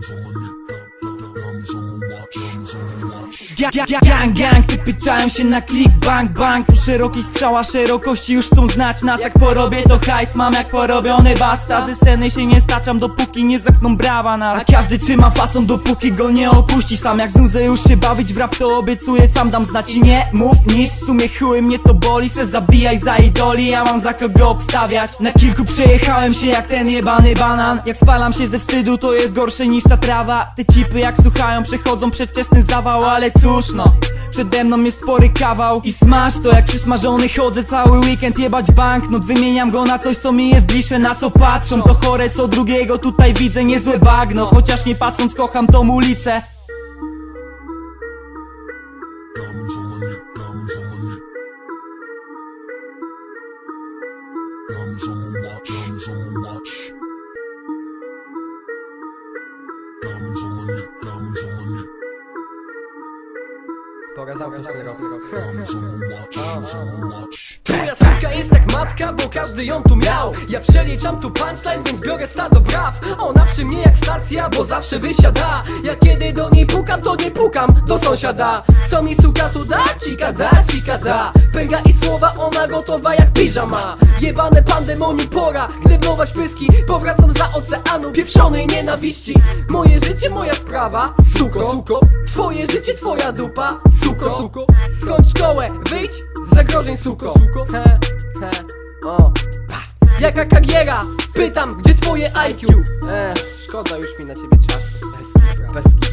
From on the Gang, gang, typy czają się na klik, bang, bang. Po szerokiej strzała, szerokości już chcą znać nas. Jak porobię to hajs, mam jak porobiony basta. Ze sceny się nie staczam, dopóki nie zamkną brawa nas. A każdy trzyma fason, dopóki go nie opuści Sam. Jak znudzę już się bawić w rap, to obiecuję Sam dam znać. I nie mów nic, w sumie chuj mnie to boli. Se zabijaj za idoli, ja mam za kogo obstawiać. Na kilku przejechałem się jak ten jebany banan. Jak spalam się ze wstydu, to jest gorsze niż ta trawa. Te cipy jak słuchają, przechodzą przedwczesny zawał Ale cóż no, przede mną jest spory kawał I smaż to jak przysmażony chodzę cały weekend Jebać banknot, wymieniam go na coś co mi jest bliższe Na co patrzą, to chore co drugiego tutaj widzę niezłe bagno Chociaż nie patrząc kocham tą ulicę Diamonds on diamonds on. Diamonds on neck, diamonds on. Pora zamknąć ten rok. Twoja suka jest jak matka, bo każdy ją tu miał. Ja przeliczam tu punchline, więc biorę stado braw. Ona przy mnie jak stacja, bo zawsze wysiada. Ja kiedy do niej pukam, to nie pukam do sąsiada Co mi suka tu da? Cika da, cika da Pęga i słowa, ona gotowa jak piżama Jebane pandemonium pora, gdybnować pyski Powracam za oceanu pieprzonej nienawiści Moje życie, moja sprawa, suko, suko Twoje życie, twoja dupa, suko, suko Skończ szkołę, wyjdź z zagrożeń, suko, suko. He, he, o. Jaka kariera? Pytam, gdzie twoje IQ? E, szkoda już mi na ciebie czasu Bez kitu.